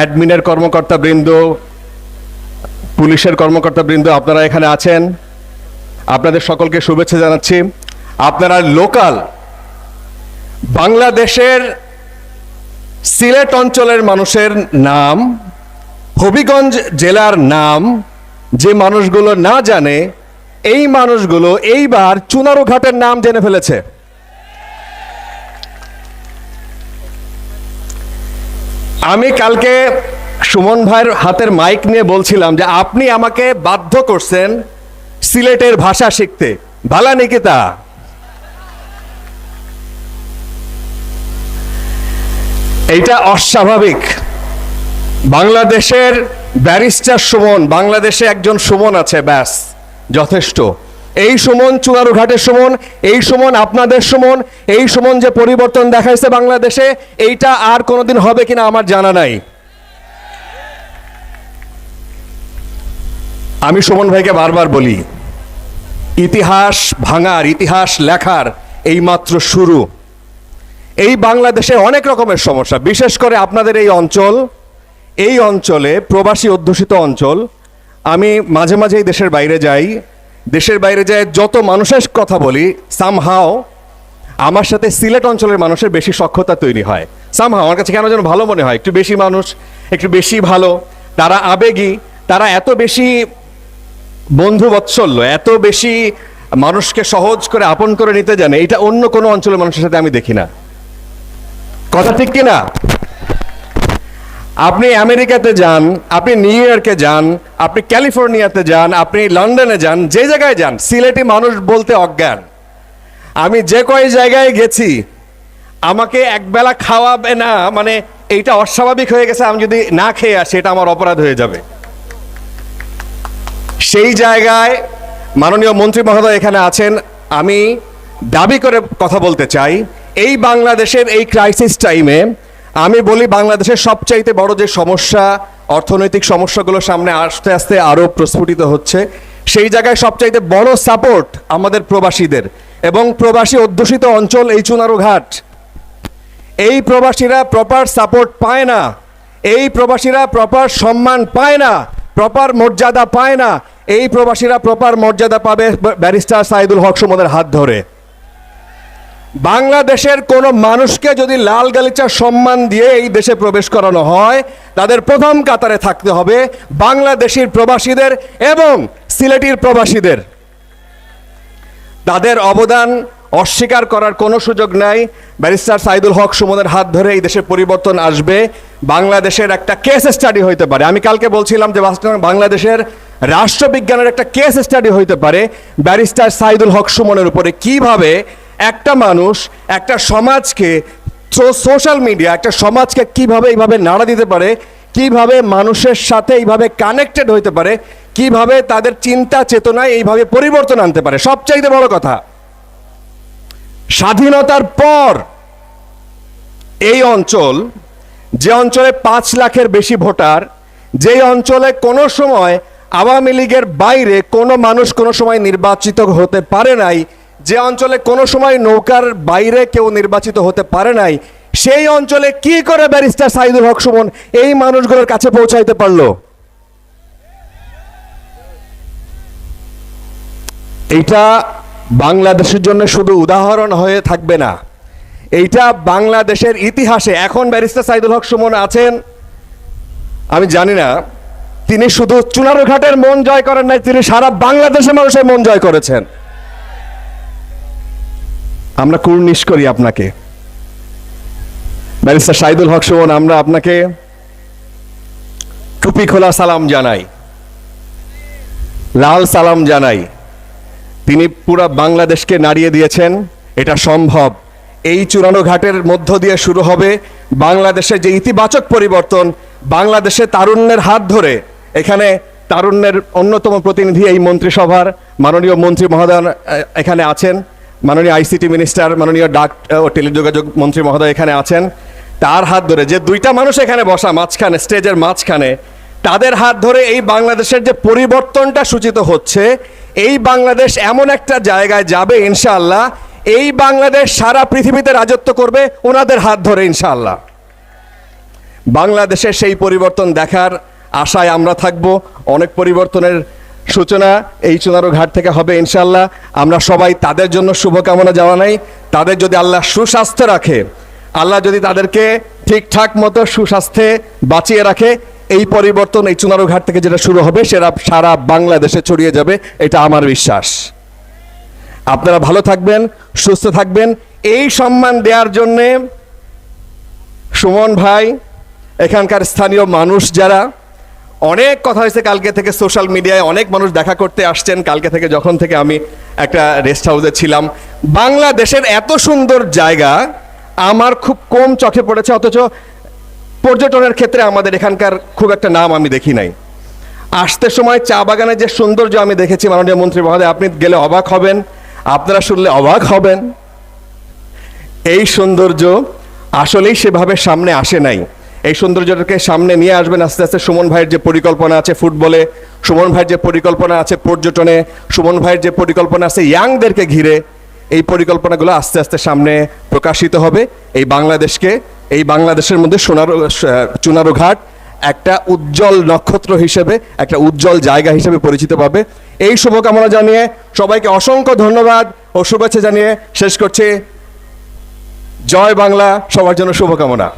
অ্যাডমিনের কর্মকর্তা বৃন্দ পুলিশের কর্মকর্তা বৃন্দ আপনারা এখানে আছেন। আপনাদের সকলকে শুভেচ্ছা জানাচ্ছি। আপনারা লোকাল বাংলাদেশের সিলেট অঞ্চলের মানুষের নাম, হবিগঞ্জ জেলার নাম, যে মানুষগুলো না জানে, এই মানুষগুলো এইবার চুনারু ঘাটের নাম জেনে ফেলেছে। আমি কালকে সুমন ভাইয়ের হাতের মাইক নিয়ে বলছিলাম যে আপনি আমাকে বাধ্য করছেন সিলেটের ভাষা শিখতে। ভালা নিকিতা? এইটা অস্বাভাবিক। বাংলাদেশের ব্যারিস্টার সুমন, বাংলাদেশে একজন সুমন আছে, ব্যাস, যথেষ্ট। এই সুমন চুনারু ঘাটের সুমন, এই সুমন আপনাদের সুমন, এই সুমন যে পরিবর্তন দেখাইছে বাংলাদেশে, এইটা আর কোনোদিন হবে কিনা আমার জানা নাই। আমি সুমন ভাইকে বারবার বলি, ইতিহাস ভাঙার, ইতিহাস লেখার এইমাত্র শুরু। এই বাংলাদেশে অনেক রকমের সমস্যা, বিশেষ করে আপনাদের এই অঞ্চল, এই অঞ্চলে প্রবাসী অধ্যুষিত অঞ্চল। আমি মাঝে মাঝেই দেশের বাইরে যাই দেশের বাইরে যায়, যত মানুষের কথা বলি সামহাও আমার সাথে সিলেট অঞ্চলের মানুষের বেশি সক্ষতা তৈরি হয়। সামহাও আমার কাছে কেন যেন ভালো মনে হয়? একটু বেশি মানুষ, একটু বেশি ভালো, তারা আবেগী, তারা এত বেশি বন্ধু বৎসল্য এত বেশি মানুষকে সহজ করে আপন করে নিতে জানে, এটা অন্য কোনো অঞ্চলের মানুষের সাথে আমি দেখি না। কথা ঠিক কিনা? আপনি আমেরিকাতে যান, আপনি নিউ ইয়র্কে যান, আপনি ক্যালিফোর্নিয়াতে যান, আপনি লন্ডনে যান, যে জায়গায় যান, সিলেটি মানুষ বলতে অজ্ঞান। আমি যে কয় জায়গায় গেছি, আমাকে একবেলা খাওয়াবে না মানে এইটা অস্বাভাবিক হয়ে গেছে, আমি যদি না খেয়ে আসি, এটা আমার অপরাধ হয়ে যাবে। সেই জায়গায় মাননীয় মন্ত্রী মহোদয় এখানে আছেন, আমি দাবি করে কথা বলতে চাই, এই বাংলাদেশের এই ক্রাইসিস টাইমে আমি বলি বাংলাদেশের সবচাইতে বড় যে সমস্যা, অর্থনৈতিক সমস্যাগুলো সামনে আস্তে আস্তে আরও প্রস্ফুটিত হচ্ছে, সেই জায়গায় সবচাইতে বড় সাপোর্ট আমাদের প্রবাসীদের এবং প্রবাসী অধ্যুষিত অঞ্চল এই চুনারু ঘাট। এই প্রবাসীরা প্রপার সাপোর্ট পায় না, এই প্রবাসীরা প্রপার সম্মান পায় না প্রপার মর্যাদা পায় না, এই প্রবাসীরা প্রপার মর্যাদা পাবে ব্যারিস্টার সাইদুল হক সুমনের হাত ধরে। বাংলাদেশের কোন মানুষকে যদি লাল গালিচার সম্মান দিয়ে এই দেশে প্রবেশ করানো হয়, তাদের প্রথম কাতারে থাকতে হবে বাংলাদেশের প্রবাসীদের এবং সিলেটির প্রবাসীদের। তাদের অবদান অস্বীকার করার কোনো সুযোগ নাই। ব্যারিস্টার সাইদুল হক সুমনের হাত ধরে এই দেশে পরিবর্তন আসবে। বাংলাদেশের একটা কেস স্টাডি হইতে পারে। আমি কালকে বলছিলাম যে বাংলাদেশের রাষ্ট্রবিজ্ঞানের একটা কেস স্টাডি হইতে পারে ব্যারিস্টার সাইদুল হক সুমনের উপরে। কীভাবে একটা মানুষ, একটা সমাজকে সোশ্যাল মিডিয়া একটা সমাজকে কীভাবে এইভাবে নাড়া দিতে পারে, কীভাবে মানুষের সাথে এইভাবে কানেক্টেড হইতে পারে, কীভাবে তাদের চিন্তা চেতনায় এইভাবে পরিবর্তন আনতে পারে, সবচাইতে বড় কথা, স্বাধীনতার পর এই অঞ্চল, যে অঞ্চলে পাঁচ লাখের বেশি ভোটার, যেই অঞ্চলে কোনো সময় আওয়ামী লীগের বাইরে কোনো মানুষ কোনো সময় নির্বাচিত হতে পারে নাই যে অঞ্চলে কোনো সময় নৌকার বাইরে কেউ নির্বাচিত হতে পারে নাই, সেই অঞ্চলে কি করে ব্যারিস্টার সাইদুল হক সুমন এই মানুষগুলোর কাছে পৌঁছাইতে পারল? এইটা বাংলাদেশের জন্য শুধু উদাহরণ হয়ে থাকবে না। এইটা বাংলাদেশের ইতিহাসে এখন ব্যারিস্টার সাইদুল হক সুমন আছেন, আমি জানি না, তিনি শুধু চুনারু ঘাটের মন জয় করেন নাই, তিনি সারা বাংলাদেশের মানুষের মন জয় করেছেন। আমরা কুর্নিশ করি আপনাকে। ব্যারিস্টার সাইদুল হক সুমন, আমরা আপনাকে টুপি খোলা সালাম জানাই। লাল সালাম জানাই। তিনি পুরো বাংলাদেশকে নাড়িয়ে দিয়েছেন, এটা সম্ভব। এই চূড়ানো ঘাটের মধ্য দিয়ে শুরু হবে বাংলাদেশে যে ইতিবাচক পরিবর্তন, বাংলাদেশে তারুণ্যের হাত ধরে। এখানে তারুণ্যের অন্যতম প্রতিনিধি এই মন্ত্রিসভার মাননীয় মন্ত্রী মহোদয় এখানে আছেন। মাননীয় আইসিটি মিনিস্টার, মাননীয় ডাক, ও টেলিযোগাযোগ মন্ত্রী মহোদয় এখানে আছেন। তার হাত ধরে যে দুইটা মানুষ এখানে বসা মাঝখানে, স্টেজের মাঝখানে, তাদের হাত ধরে এই বাংলাদেশের যে পরিবর্তনটা সূচিত হচ্ছে, এই বাংলাদেশ এমন একটা জায়গায় যাবে ইনশাআল্লাহ, এই বাংলাদেশ সারা পৃথিবীতে রাজত্ব করবে ওনাদের হাত ধরে ইনশাআল্লাহ। বাংলাদেশে সেই পরিবর্তন দেখার আশায় আমরা থাকব, অনেক পরিবর্তনের সূচনা এই চুনারো ঘাট থেকে হবে ইনশাল্লাহ আমরা সবাই তাদের জন্য শুভকামনা জানাই। তাদের যদি আল্লাহ সুস্বাস্থ্য রাখে, আল্লাহ যদি তাদেরকে ঠিকঠাক মতো সুস্বাস্থ্যে বাঁচিয়ে রাখে, এই পরিবর্তন এই চুনারো ঘাট থেকে যেটা শুরু হবে, সেটা সারা বাংলাদেশে ছড়িয়ে যাবে, এটা আমার বিশ্বাস। আপনারা ভালো থাকবেন, সুস্থ থাকবেন। এই সম্মান দেওয়ার জন্যে সুমন ভাই, এখানকার স্থানীয় মানুষ যারা অনেক কথা হয়েছে কালকে থেকে সোশ্যাল মিডিয়ায়, অনেক মানুষ দেখা করতে আসছেন। কালকে থেকে যখন থেকে আমি একটা রেস্ট হাউসে ছিলাম। বাংলাদেশের এত সুন্দর জায়গা আমার খুব কম চোখে পড়েছে, অথচ পর্যটনের ক্ষেত্রে আমাদের এখানকার খুব একটা নাম আমি দেখি নাই। আসতে সময় চা বাগানের যে সৌন্দর্য আমি দেখেছি, মাননীয় মন্ত্রী মহোদয়, আপনি গেলে অবাক হবেন, আপনারা শুনলে অবাক হবেন। এই সৌন্দর্য আসলেই সেভাবে সামনে আসে নাই। এই সৌন্দর্যটাকে সামনে নিয়ে আসবেন আস্তে আস্তে। সুমন ভাইয়ের যে পরিকল্পনা আছে ফুটবলে, সুমন ভাইয়ের যে পরিকল্পনা আছে পর্যটনে, সুমন ভাইয়ের যে পরিকল্পনা আছে ইয়াংদেরকে ঘিরে, এই পরিকল্পনাগুলো আস্তে আস্তে সামনে প্রকাশিত হবে। এই বাংলাদেশকে, এই বাংলাদেশের মধ্যে সোনারো চুনারো ঘাট একটা উজ্জ্বল নক্ষত্র হিসেবে, একটা উজ্জ্বল জায়গা হিসেবে পরিচিত পাবে। এই শুভকামনা জানিয়ে সবাইকে অসংখ্য ধন্যবাদ ও শুভেচ্ছা জানিয়ে শেষ করছি। জয় বাংলা, সবার জন্য শুভকামনা।